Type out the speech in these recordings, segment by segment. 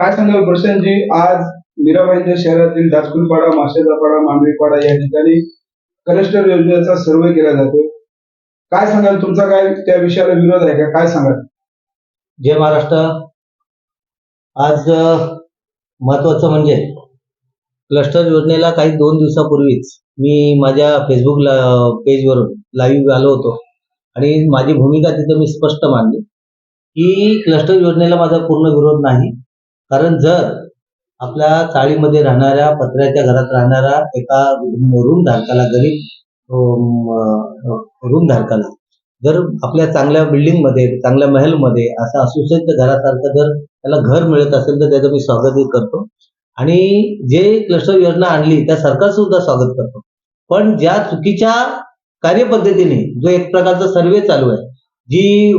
काय सांगाल प्रशांतजी? आज मीराबाईंच्या शहरातील दासकुलपाडा माशेदापाडा मांडवीपाडा या ठिकाणी कलेस्टर योजनेचा सर्वे केला जातो काय सांगाल? तुमचा काय त्या विषयाला विरोध आहे का? काय सांगाल? जय महाराष्ट्र. आज महत्वाचं म्हणजे क्लस्टर योजनेला काही दोन दिवसापूर्वीच मी माझ्या फेसबुक ला, पेजवरून लाईव्ह आलो होतो. आणि माझी भूमिका तिथं मी स्पष्ट मांडली की क्लस्टर योजनेला माझा पूर्ण विरोध नाही. कारण जर आपल्या चाळीमध्ये राहणाऱ्या पत्र्याच्या घरात राहणाऱ्या एका रूम धारकाला गरीब रूम धारकाला जर आपल्या चांगल्या बिल्डिंगमध्ये चांगल्या महलमध्ये असं असुसज्ज घरासारखं जर त्याला घर मिळत असेल तर त्याचं मी स्वागतही करतो. आणि जे क्लस्टर योजना आणली त्या सरकार सुद्धा स्वागत करतो. पण ज्या चुकीच्या कार्यपद्धतीने जो एक प्रकारचा सर्वे चालू आहे जी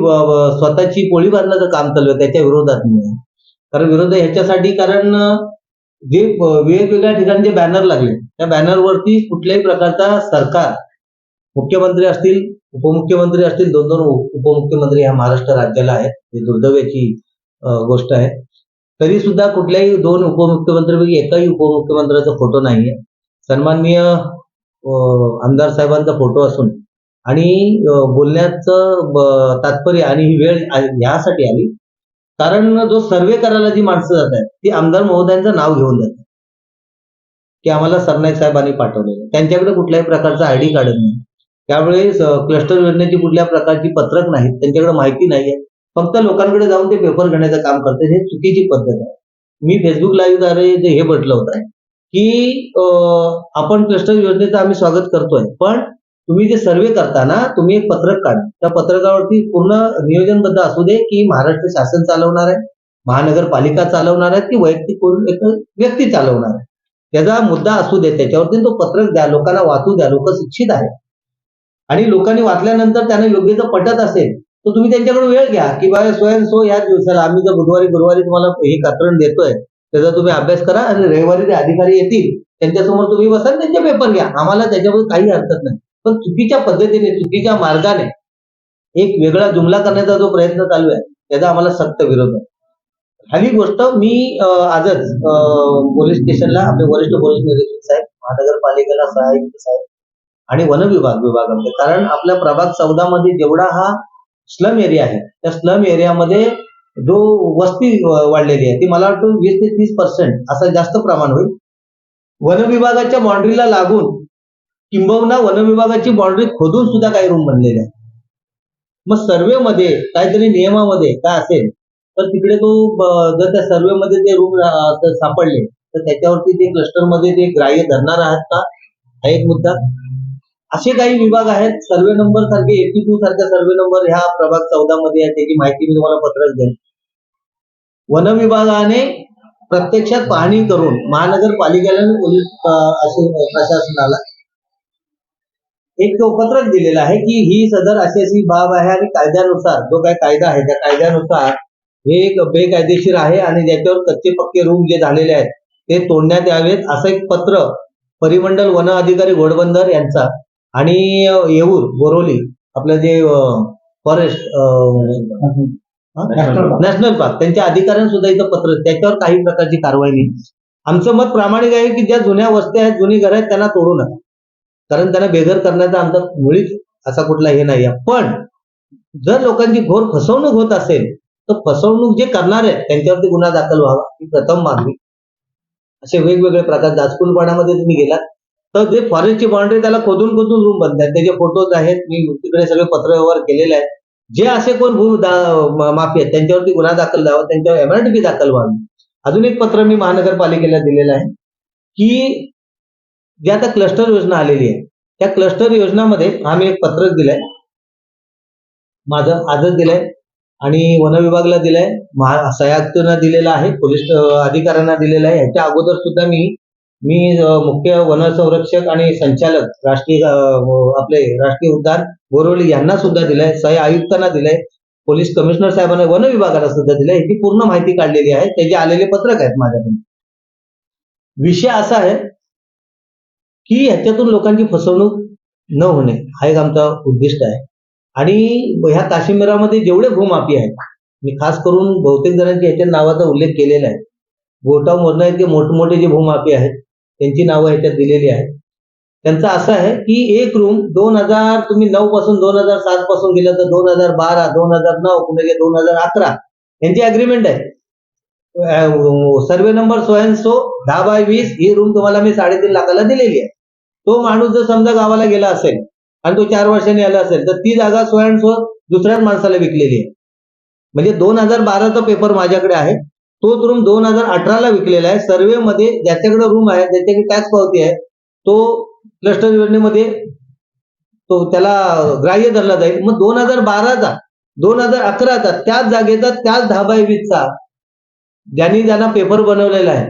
स्वतःची पोळी बांधण्याचं काम चालू आहे त्याच्या विरोधात मी कारण विरोध ह्याच्यासाठी कारण जे वेगवेगळ्या ठिकाणी जे बॅनर लागले त्या बॅनरवरती कुठल्याही प्रकारचा सरकार मुख्यमंत्री असतील उपमुख्यमंत्री असतील दोन दोन उपमुख्यमंत्री ह्या महाराष्ट्र राज्याला आहेत. ही दुर्दैवाची गोष्ट आहे. तरी सुद्धा कुठल्याही दोन उपमुख्यमंत्रीपैकी एकाही उपमुख्यमंत्र्याचा फोटो नाहीये. सन्माननीय आमदार साहेबांचा फोटो असून आणि बोलण्याचं तात्पर्य आणि ही वेळ यासाठी आली. कारण जो सर्वे करायला जी माणसं जात आहेत ती आमदार महोदयांचं नाव घेऊन जातात. की आम्हाला सरनाईक साहेबांनी पाठवलेलं. त्यांच्याकडे कुठल्याही प्रकारचा आयडी कार्ड नाही. त्यामुळे क्लस्टर योजनेची कुठल्या प्रकारची पत्रक नाहीत. त्यांच्याकडे माहिती नाहीये. फक्त लोकांकडे जाऊन ते पेपर घेण्याचं काम करते हे चुकीची पद्धत आहे. मी फेसबुक लाईव्हद्वारे जे हे म्हटलं होतं की आपण क्लस्टर योजनेचं आम्ही स्वागत करतोय. पण तुम्ही जे सर्वे करताना तुम्ही एक पत्रक काढ. त्या पत्रकावरती पूर्ण नियोजनबद्ध असू दे की महाराष्ट्र शासन चालवणार आहे महानगरपालिका चालवणार आहे की वैयक्तिक कोण एक व्यक्ती चालवणार आहे. त्याचा मुद्दा असू दे त्याच्यावरती तो पत्रक द्या लोकांना वाचू द्या लोक शिक्षित आहेत. आणि लोकांनी वाचल्यानंतर त्यांना योग्य जर पटत असेल तर तुम्ही त्यांच्याकडून वेळ घ्या की बाबा स्वयंसो याच दिवसाला आम्ही जर बुधवारी गुरुवारी तुम्हाला हे कात्रण देतोय त्याचा तुम्ही अभ्यास करा आणि रविवारी ते अधिकारी येतील त्यांच्यासमोर तुम्ही बसा त्यांचे पेपर घ्या. आम्हाला त्याच्यामध्ये काही हरकत नाही. पण चुकीच्या पद्धतीने चुकीच्या मार्गाने एक वेगळा जुमला करण्याचा जो प्रयत्न चालू आहे त्याचा आम्हाला सक्त विरोध आहे. खाली गोष्ट मी आजच अं, पोलीस स्टेशनला आपले वरिष्ठ पोलीस निरीक्षक साहेब महानगरपालिकेला सहाय्यक साहेब आणि वन विभाग विभागामध्ये. कारण आपल्या प्रभाग चौदा मध्ये जेवढा हा स्लम एरिया आहे त्या स्लम एरियामध्ये जो वस्ती वाढलेली आहे ती मला वाटतं वीस ते तीस पर्सेंट असं जास्त प्रमाण होईल. वन विभागाच्या बाउंड्रीला लागून किंबहुना वन विभागाची बाउंड्री खोदून सुद्धा काही रूम बनलेले आहेत. मग सर्वे मध्ये काहीतरी नियमामध्ये काय असेल तर तिकडे तो जर त्या सर्वे मध्ये ते रूम सापडले तर त्याच्यावरती ते क्लस्टरमध्ये ते ग्राह्य धरणार आहात का? हा एक मुद्दा. असे काही विभाग आहेत सर्वे नंबर सारखे एटी टू सारख्या सर्वे नंबर ह्या प्रभाग चौदा मध्ये आहे त्याची माहिती मी तुम्हाला पत्रच देईन. वन विभागाने प्रत्यक्षात पाहणी करून महानगरपालिकेला पोलीस प्रशासनाला एक पत्रक दिलेलं आहे की ही सदर अशी अशी बाब आहे आणि कायद्यानुसार जो काही कायदा आहे त्या कायद्यानुसार हे एक बेकायदेशीर आहे आणि ज्याच्यावर कच्चे पक्के रूम जे झालेले आहेत ते तोडण्यात यावेत असं एक पत्र परिमंडल वन अधिकारी घोडबंदर यांचा आणि येऊर बोरोली आपलं जे फॉरेस्ट नॅशनल पार्क. त्यांच्या अधिकाऱ्यांनी सुद्धा इथं पत्र त्याच्यावर काही प्रकारची कारवाई नाही. आमचं मत प्रामाणिक आहे की ज्या जुन्या वस्त्या आहेत जुनी घरं आहेत त्यांना तोडू नका. कारण त्यांना बेघर करण्याचा आमचा मुळीच असा कुठला हे नाही आहे पण जर लोकांची घोर फसवणूक होत असेल तर फसवणूक जे करणार आहेत त्यांच्यावरती गुन्हा दाखल व्हावा ही प्रथम मागणी. असे वेगवेगळे प्रकार जाजकुलपाड्यामध्ये तुम्ही गेलात. तर जे फॉरेस्टची बाउंड्री त्याला खोदून खोदून रूम बनतात. त्याचे फोटोज आहेत. मी तिकडे सगळे पत्रव्यवहार केलेले आहेत. जे असे कोण भू माफी आहेत त्यांच्यावरती गुन्हा दाखल व्हावा त्यांच्यावर एमआरटीपी दाखल व्हावी. अजून एक पत्र मी महानगरपालिकेला दिलेलं आहे की जी आता क्लस्टर योजना आलेली आहे त्या क्लस्टर योजनामध्ये आम्ही एक पत्रक दिलंय. माझं आजच दिलंय आणि वन विभागला दिलंय महा सहाय्यकांना दिलेलं आहे पोलीस अधिकाऱ्यांना दिलेला आहे. याच्या अगोदर सुद्धा मी मी मुख्य वन संरक्षक आणि संचालक राष्ट्रीय आपले राष्ट्रीय उद्यान बोरवली यांना सुद्धा दिलंय सह आयुक्तांना दिलंय पोलीस कमिशनर साहेबांना वन विभागाला सुद्धा दिलंय. याची पूर्ण माहिती काढलेली आहे. त्याचे आलेले पत्रक आहेत माझ्याकडे विषय असा आहे की ह्याच्यातून लोकांची फसवणूक न होणे हा एक आमचा उद्दिष्ट आहे. आणि ह्या काश्मीरामध्ये जेवढे भूमाफी आहेत मी खास करून बहुतेक जणांची याच्या नावाचा उल्लेख केलेला आहे. गोटाव मधनं आहेत ते मोठमोठे जे भूमाफी आहेत त्यांची नावं ह्याच्यात दिलेली आहेत. त्यांचं असं आहे की एक रूम दोन हजार तुम्ही नऊ पासून दोन हजार सात पासून गेलं तर दोन हजार बारा दोन हजार नऊ पुणे दोन हजार अकरा यांची अग्रीमेंट आहे. Survey number so and so दहा बाय वीस ही रूम तुम्हाला मी साडेतीन लाखाला दिलेली आहे. तो माणूस जर समजा गावाला गेला असेल आणि तो चार वर्षांनी आला असेल तर ती जागा सो अँड सो दुसऱ्याच माणसाला विकलेली आहे. म्हणजे दोन हजार बाराचा पेपर माझ्याकडे आहे. तोच रूम दोन हजार अठराला विकलेला आहे. सर्वे मध्ये ज्याच्याकडे रूम आहे ज्याच्याकडे टॅक्स पावती आहे तो क्लस्टर योजनेमध्ये तो त्याला ग्राह्य धरला जाईल. मग दोन हजार बाराचा दोन हजार अकराचा त्याच जागेचा त्याच दहा बाय वीसचा ज्यांनी ज्यांना पेपर बनवलेला आहे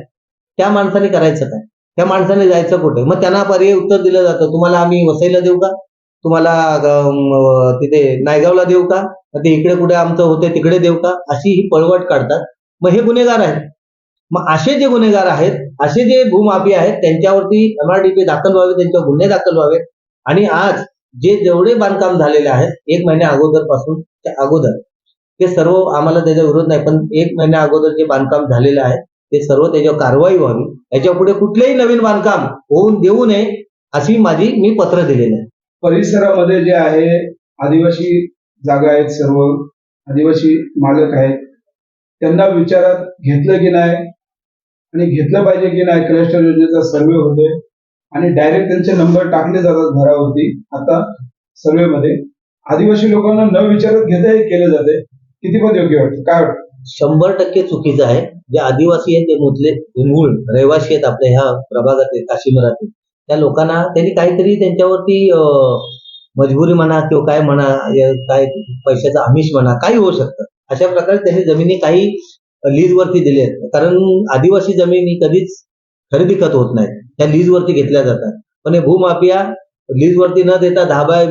त्या माणसाने करायचं काय? त्या माणसाने जायचं कुठे? मग त्यांना पर्याय उत्तर दिलं जातं. तुम्हाला आम्ही वसईला देऊ का? तुम्हाला तिथे नायगावला देऊ का? ते इकडे कुठे आमचं होते तिकडे देऊ का? अशी ही पळवट काढतात. मग हे गुन्हेगार आहेत. मग असे जे गुन्हेगार आहेत असे जे भूमाफी आहेत त्यांच्यावरती एमआरडीपी दाखल व्हावे त्यांच्यावर गुन्हे दाखल व्हावे. आणि आज जे जेवढे बांधकाम झालेले आहेत एक महिन्या अगोदरपासून त्या अगोदर ते सर्व आम्हाला त्याचा विरोध नाही. पण एक महिन्या अगोदर जे बांधकाम झालेलं आहे ते सर्व त्याच्यावर कारवाई व्हावी. याच्यापुढे कुठलेही नवीन बांधकाम होऊन देऊ नये अशी माझी मी पत्र दिलेली आहे. परिसरामध्ये जे आहे आदिवासी जागा आहेत सर्व आदिवासी मालक आहेत. त्यांना विचारात घेतलं की नाही आणि घेतलं पाहिजे की नाही क्लस्टर योजनेचा सर्वे होते आणि डायरेक्ट त्यांचे नंबर टाकले जातात घरावरती. आता सर्वे मध्ये आदिवासी लोकांना न विचारत घेता हे केलं जाते किती पण योग्य वाटतं? काय वाटतं? शंभर टक्के चुकीचं आहे. जे आदिवासी आहेत ते मुतले मूळ रहिवासी आहेत आपल्या ह्या प्रभागातले काशीमरातील त्या लोकांना त्यांनी काहीतरी त्यांच्यावरती मजबुरी म्हणा किंवा काय म्हणा काय पैशाचा आमिष म्हणा काही होऊ शकतं. अशा प्रकारे त्यांनी जमिनी काही लीजवरती दिल्या आहेत. कारण आदिवासी जमिनी कधीच खरेदी खत होत नाहीत. त्या लीजवरती घेतल्या जातात. पण हे भूमाफिया लीजवरती न देता दहा बाय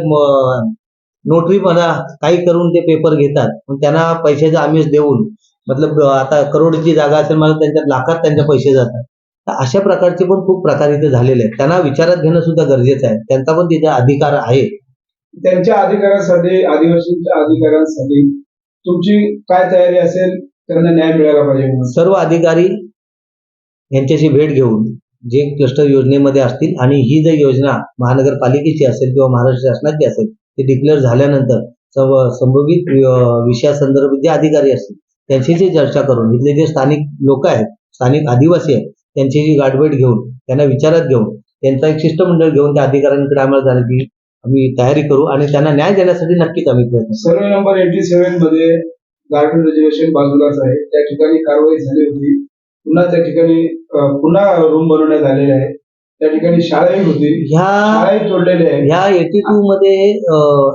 नोटरी म्हणा काही करून ते पेपर घेतात. पण त्यांना पैशाचा आमिष देऊन मतलब आता करोडची जागा असेल मला त्यांच्यात लाखात त्यांचे पैसे जातात. तर अशा प्रकारचे पण खूप प्रकार इथे झालेले आहेत. त्यांना विचारात घेणं सुद्धा गरजेचं आहे. त्यांचा पण तिथे अधिकार आहे. त्यांच्या अधिकारासाठी आदिवासींच्या अधिकारांसाठी तुमची काय तयारी असेल त्यांना न्याय मिळाला पाहिजे सर्व अधिकारी यांच्याशी भेट घेऊन जे क्लस्टर योजनेमध्ये असतील आणि ही जर योजना महानगरपालिकेची असेल किंवा महाराष्ट्र शासनाची असेल ते डिक्लेअर झाल्यानंतर संभोगित विषयासंदर्भात जे अधिकारी असतील त्यांच्याशी चर्चा करून इथले जे स्थानिक लोक आहेत स्थानिक आदिवासी आहेत त्यांच्याशी गाठभेट घेऊन त्यांना विचारात घेऊन त्यांचा एक शिष्टमंडळ घेऊन त्या अधिकाऱ्यांकडे आम्हाला जाण्याची आम्ही तयारी करू आणि त्यांना न्याय देण्यासाठी नक्कीच आम्ही प्रयत्न सर्वे नंबर एटी सेव्हनमध्ये गार्डन रिझर्वेशन बाजूलाच आहे. त्या ठिकाणी कारवाई झाली होती. पुन्हा त्या ठिकाणी पुन्हा रूम बनवण्यात आलेले आहे. त्या ठिकाणी शाळाही होती. ह्या शाळाही तोडलेली आहे. ह्या एटी टू मध्ये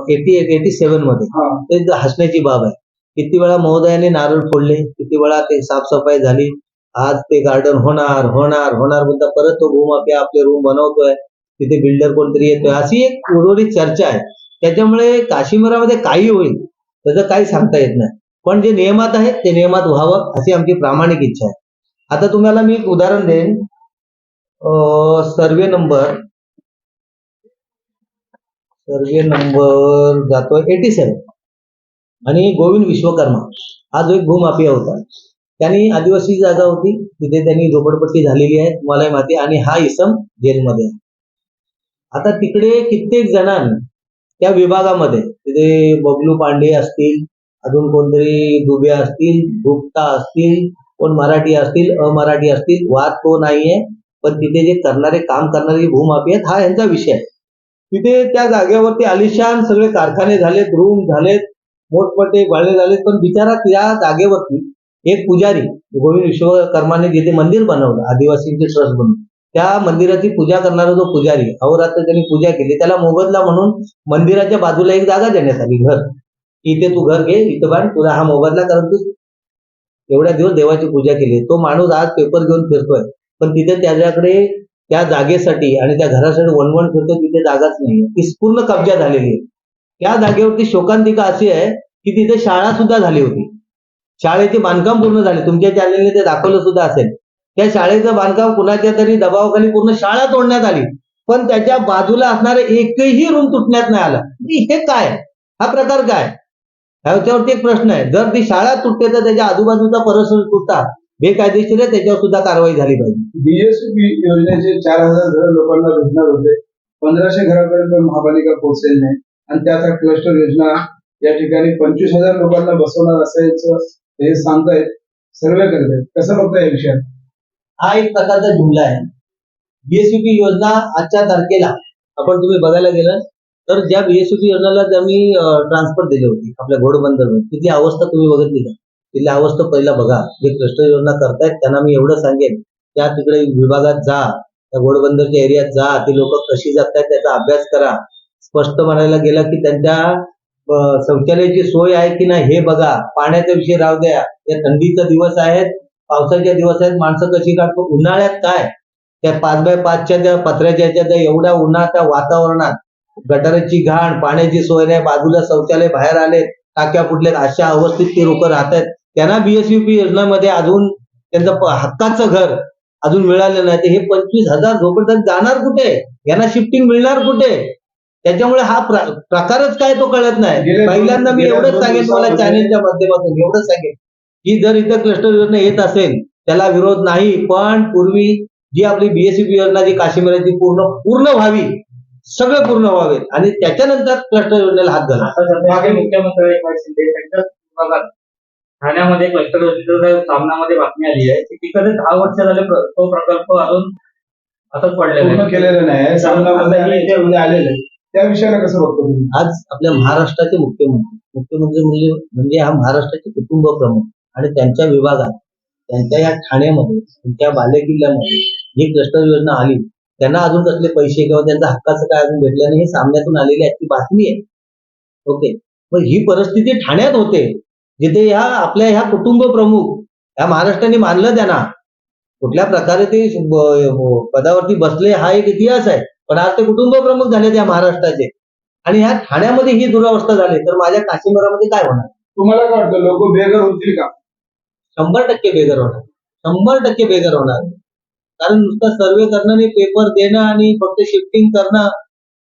एटी एटी सेव्हनमध्ये हा. ते ज- हसण्याची बाब आहे. किती वेळा महोदयाने नारळ फोडले किती वेळा ते साफसफाई झाली. आज ते गार्डन होणार होणार होणार म्हणता परत तो भूमाफिया आपले रूम बनवतोय. तिथे बिल्डर कोणतरी येतोय. अशी एक उर्वरित चर्चा आहे. त्याच्यामुळे काश्मीरामध्ये काही होईल त्याचं काही सांगता येत नाही. पण जे नियमात आहे ते नियमात व्हावं अशी आमची प्रामाणिक इच्छा आहे. आता तुम्हाला मी एक उदाहरण देईन. सर्वे नंबर सर्वे नंबर जातोय एटी सेवन आणि गोविंद विश्वकर्मा हा जो एक भूमाफिया होता त्यांनी आदिवासी जागा होती तिथे त्यांनी झोपडपट्टी झालेली आहे तुम्हालाही माहिती आणि हा इसम जेलमध्ये आता तिकडे कित्येक जणां त्या विभागामध्ये तिथे बबलू पांडे असतील अजून कोणतरी दुबे असतील गुप्ता असतील कोण मराठी असतील अमराठी असतील वाद तो नाहीये. पण तिथे जे करणारे काम करणारे भूमाफी आहेत हा यांचा विषय आहे. तिथे त्या जागेवरती आलिशान सगळे कारखाने झालेत रूम झालेत मोठमोठे बाळे झालेत पण बिचारा त्या जागेवरती एक पुजारी गोविंद विश्वकर्माने जिथे मंदिर बनवलं आदिवासींचे ट्रस्ट बनवून त्या मंदिराची पूजा करणारा जो पुजारी अहोरात्र त्यांनी पूजा केली त्याला मोबदला म्हणून मंदिराच्या बाजूला एक जागा देण्यात आली घर. इथे तू घर घे इथं बांध तुला हा मोबदला कारण तू एवढ्या दिवस देवाची पूजा केली. तो माणूस आज पेपर घेऊन फिरतोय. पण तिथे त्याच्याकडे त्या जागेसाठी आणि त्या घरासाठी वणवण फिरतो तिथे जागाच नाही ती पूर्ण कब्जा झालेली आहे. त्या जागेवरती शोकांतिका अशी आहे की तिथे शाळा सुद्धा झाली होती. शाळेचे बांधकाम पूर्ण झाले. तुमच्या चॅनलने ते दाखवलं सुद्धा असेल. त्या शाळेचं बांधकाम कुणाच्या तरी दबावाखाली पूर्ण शाळा तोडण्यात आली. पण त्याच्या बाजूला असणारे एकही रूम तुटण्यात नाही आला. हे काय? हा प्रकार काय? ह्याच्यावरती एक प्रश्न आहे. जर ती शाळा तुटते तर त्याच्या आजूबाजूचा परिसर तुटता बेकायदेशीर आहे त्याच्यावर सुद्धा कारवाई झाली पाहिजे. बीएसपी योजनेचे चार हजार घर लोकांना भेटणार होते. पंधराशे घरापर्यंत महापालिका पोहोचलेली नाही. आणि त्याचा क्लस्टर योजना या ठिकाणी पंचवीस हजार लोकांना बसवणार असायचं हे सांगतायत सर्वे करतायत. कसं बघता या विषयात? हा एक प्रकारचा जुमला आहे. बीएसयूपी योजना आजच्या तारखेला आपण तुम्ही बघायला गेलं तर ज्या बीएसयूपी योजनेला त्यांनी ट्रान्सफर दिली होती आपल्या घोडबंदर तिथली अवस्था तुम्ही बघितली का? तिथल्या अवस्था पहिला बघा. जे क्लस्टर योजना करतायत त्यांना मी एवढं सांगेन. त्या तिकडे विभागात जा. त्या घोडबंदरच्या एरियात जा. ती लोक कशी जातायत त्याचा अभ्यास करा. स्पष्ट म्हणायला गेलं की त्यांच्या शौचालयाची सोय आहे की नाही हे बघा. पाण्याचा विषय राहू द्या. या थंडीचा दिवस आहेत पावसाच्या दिवस आहेत. माणसं कशी काढतो? उन्हाळ्यात काय? त्या पाच बाय पाचच्या त्या पत्र्याच्या ह्याच्या त्या एवढ्या उन्हाच्या वातावरणात. गटाराची घाण पाण्याची सोय नाही. बाजूला शौचालय बाहेर आले टाक्या फुटलेत. अशा अवस्थेत ते लोक राहत आहेत त्यांना बीएसयूपी योजनेमध्ये अजून त्यांचं हक्काचं घर अजून मिळालं नाही. तर हे पंचवीस हजार झोपडतात जाणार कुठे? यांना शिफ्टिंग मिळणार कुठे? त्याच्यामुळे हा प्र- प्रकारच काय तो कळत नाही. पहिल्यांदा मी एवढंच सांगेन तुम्हाला चॅनेलच्या माध्यमातून एवढंच सांगेन. की जर इथं क्लस्टर योजना येत असेल त्याला विरोध नाही. पण पूर्वी जी आपली बीएससी योजना जी काश्मीराची पूर्ण पूर्ण व्हावी सगळं पूर्ण व्हावे आणि त्याच्यानंतर क्लस्टर योजनेला हात घाला मुख्यमंत्री एकनाथ शिंदे त्यांच्या विभागात ठाण्यामध्ये क्लस्टर योजनेच्या सामनामध्ये बातमी आली आहे. की तिकडे दहा वर्ष झाले तो प्रकल्प अजून असंच पडलेला पूर्ण आहे. केलेलं नाही सामनामध्ये आणि याच्यामध्ये आलेलं आहे. त्या विषयाला कसं बघतो तुम्ही? आज आपल्या महाराष्ट्राचे मुख्यमंत्री मुख्यमंत्री म्हणजे म्हणजे हा महाराष्ट्राचे कुटुंब प्रमुख आणि त्यांच्या विभागात त्यांच्या या ठाण्यामध्ये त्यांच्या बालेकिल्ल्यामध्ये जी क्लस्टर योजना आली त्यांना अजून कसले पैसे किंवा त्यांचा हक्काचं काय अजून भेटलं नाही हे सामन्यातून आलेली आजची बातमी आहे. ओके. मग ही परिस्थिती ठाण्यात होते. जिथे ह्या आपल्या ह्या कुटुंब प्रमुख ह्या महाराष्ट्राने मानलं त्यांना. कुठल्या प्रकारे ते ब- पदावरती बसले हा एक इतिहास आहे. पण आज ते कुटुंब प्रमुख झाले त्या महाराष्ट्राचे. आणि ह्या ठाण्यामध्ये ही दुरावस्था झाली. तर माझ्या काश्मीरामध्ये काय होणार? तुम्हाला काय वाटतं लोक बेघर होतील का? शंभर टक्के बेघर होणार. शंभर टक्के बेघर होणार. कारण नुसतं सर्वे करणं आणि पेपर देणं आणि फक्त शिफ्टिंग करणं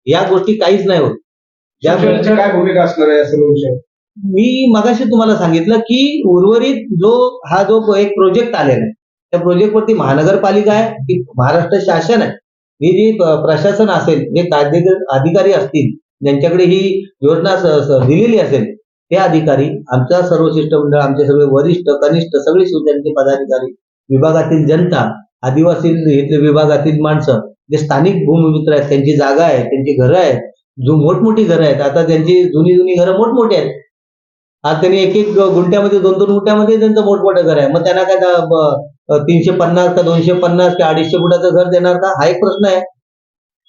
या गोष्टी काहीच नाही होत. काय भूमिका असणार आहे या सर्व विषयात मी मगाशी तुम्हाला सांगितलं की उर्वरित जो हा जो एक प्रोजेक्ट आलेला आहे त्या प्रोजेक्ट वरती महानगरपालिका आहे की महाराष्ट्र शासन आहे. ही जी प्रशासन असेल जे अधिकारी असतील ज्यांच्याकडे ही योजना दिलेली असेल ते अधिकारी आमचा सर्व शिष्टमंडळ आमचे सगळे वरिष्ठ कनिष्ठ सगळे शिवसेनेचे पदाधिकारी विभागातील जनता आदिवासी इथले विभागातील माणसं जे स्थानिक भूमिमित्र आहेत त्यांची जागा आहे त्यांची घरं आहेत जो मोठमोठी घरं आहेत आता त्यांची जुनी जुनी घरं मोठमोठी आहेत आज त्यांनी एक एक गुंठ्यामध्ये दोन दोन गुंठ्यामध्ये त्यांचं मोठमोठं घर आहे. मग त्यांना काय तीनशे पन्नास का दोनशे पन्नास का अडीचशे फुटाचं घर देणार का? हा एक प्रश्न आहे.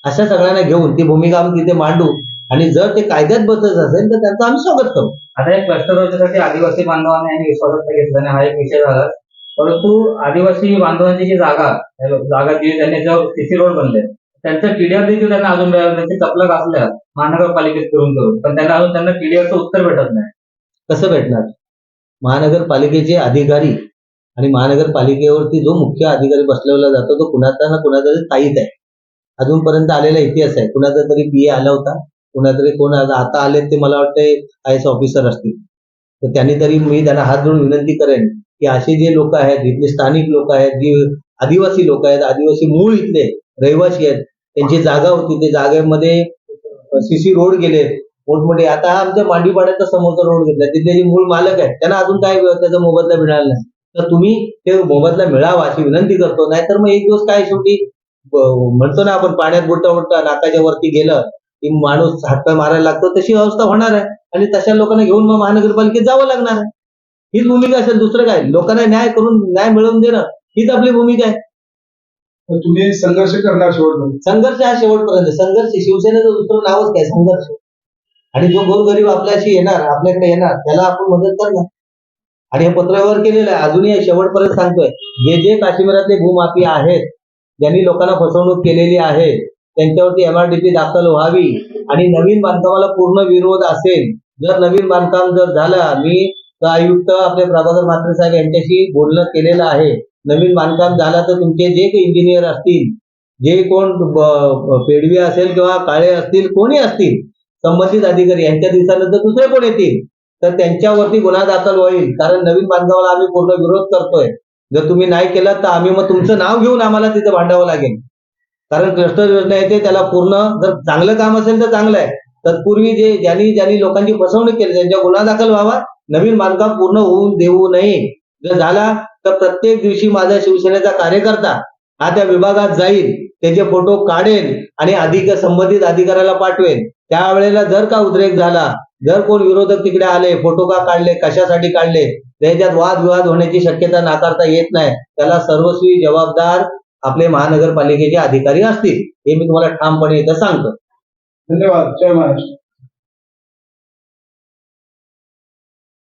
अशा सगळ्यांना घेऊन ती भूमिका आम्ही तिथे मांडू आणि जर ते कायद्यात बसत असेल तर त्यांचं आम्ही स्वागत करू. आता एक प्रश्न योजनेसाठी आदिवासी बांधवांनी आणि विश्वासात घेतला आणि हा एक विषय झाला. परंतु आदिवासी बांधवांची जी जागा जागा दिली त्यांनी जेव्हा सीसी रोड बनले त्यांचं टीडीआर देखील त्यांना अजून मिळालं त्यांची चपला असल्या महानगरपालिकेत करून करून. पण त्यांना अजून त्यांना टीडीआरचं उत्तर भेटत नाही. कसं भेटणार? महानगरपालिकेचे अधिकारी आणि महानगरपालिकेवरती जो मुख्य अधिकारी बसवला जातो तो कुणाचा ना कुणाचा तरी ताईत आहे. अजूनपर्यंत आलेला इतिहास आहे. कुणाचा तरी पीए आला होता. कुणातरी कोण आता आता आले ते मला वाटते आय एस ऑफिसर असतील. तर त्यांनी तरी मी त्यांना हात जोडून विनंती करेन की असे जे लोक आहेत इथले स्थानिक लोक आहेत जी आदिवासी लोक आहेत आदिवासी मूळ इथले रहिवासी आहेत त्यांची जागा होती. त्या जागेमध्ये सीसी रोड गेले. मोठमोठे आता हा आमच्या मांडीपाड्याचा समोरचा रोड घेतला तिथले जे मूळ मालक आहेत त्यांना अजून काय त्याचा मोबदला मिळाला नाही. तर तुम्ही ते मोबदला मिळावा अशी विनंती करतो. नाहीतर मग एक दिवस काय शेवटी म्हणतो ना आपण पाण्यात बुडता बुडता नाकाच्या वरती गेलं की माणूस हातपाय मारायला लागतो तशी अवस्था होणार आहे. आणि तशा लोकांना घेऊन मग महानगरपालिकेत जावं लागणार आहे. हीच भूमिका असेल दुसरं काय? लोकांना न्याय करून न्याय मिळवून देणं हीच आपली भूमिका आहे. तुम्ही संघर्ष करणार शेवटपर्यंत? संघर्ष हा शेवटपर्यंत. संघर्ष शिवसेनेचं दुसरं नावच काय? संघर्ष. आणि जो गोरगरीब आपल्याशी येणार आपल्याकडे येणार त्याला आपण मदत करणार. आणि हे पत्रावर केलेलं आहे. अजूनही शेवटपर्यंत सांगतोय. जे जे काश्मीरातले भूमाफी आहेत ज्यांनी लोकांना फसवणूक केलेली आहे त्यांच्यावरती एमआरडीपी दाखल व्हावी आणि नवीन बांधकामाला पूर्ण विरोध असेल जर नवीन बांधकाम जर झालं मी आयुक्त आपले प्रभाकर म्हात्रे साहेब यांच्याशी बोलणं केलेलं आहे. नवीन बांधकाम झालं तर तुमचे जे काही इंजिनियर असतील जे कोण पेडवी असेल किंवा काळे असतील कोणी असतील संबंधित अधिकारी. यांच्या दिवसानंतर दुसरे कोण येतील? तर त्यांच्यावरती गुन्हा दाखल होईल. कारण नवीन बांधकामाला आम्ही पूर्ण विरोध करतोय. जर तुम्ही नाही केलं तर आम्ही मग तुमचं नाव घेऊन आम्हाला तिथे भांडावं लागेल. कारण क्लस्टर योजना येते त्याला पूर्ण जर चांगलं काम असेल तर चांगलं आहे. तत्पूर्वी जे ज्यांनी ज्यांनी लोकांची फसवणूक केली त्यांच्या गुन्हा दाखल व्हावा. नवीन बांधकाम पूर्ण होऊन देऊ नये. जर झाला तर प्रत्येक दिवशी माझा शिवसेनेचा कार्यकर्ता हा त्या विभागात जाईल. त्याचे फोटो काढेल आणि अधिक संबंधित अधिकाऱ्याला पाठवेल. त्यावेळेला जर का उद्रेक झाला जर कोण विरोधक तिकडे आले फोटो का काढले कशासाठी काढले त्याच्यात वादविवाद होण्याची शक्यता नाकारता येत नाही. त्याला सर्वस्वी जबाबदार आपले महानगरपालिकेचे अधिकारी असतील हे मी तुम्हाला ठामपणे इथं सांगतो. धन्यवाद. जय महाराष्ट्र.